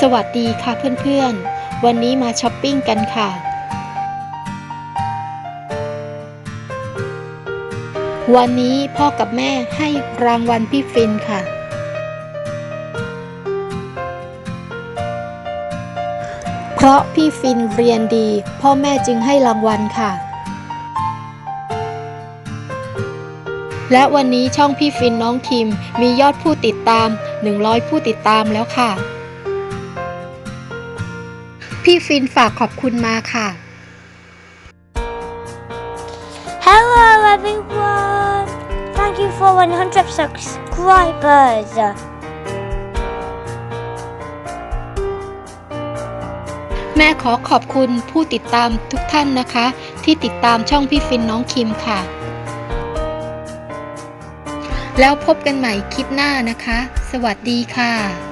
สวัสดีค่ะเพื่อนๆ วันนี้มาช้อปปิ้งกันค่ะ วันนี้พ่อกับแม่ให้รางวัลพี่ฟินค่ะ เพราะพี่ฟินเรียนดี พ่อแม่จึงให้รางวัลค่ะ และวันนี้ช่องพี่ฟินน้องคิมมียอดผู้ติดตาม 100 ผู้ติดตามแล้วค่ะ พี่ฟินฝากขอบคุณมาค่ะ Hello everyone! Thank you for 100 subscribers. แม่ขอขอบคุณผู้ติดตามทุกท่านนะคะ ที่ติดตามช่องพี่ฟินน้องคิมค่ะ แล้วพบกันใหม่คลิปหน้านะคะ สวัสดีค่ะ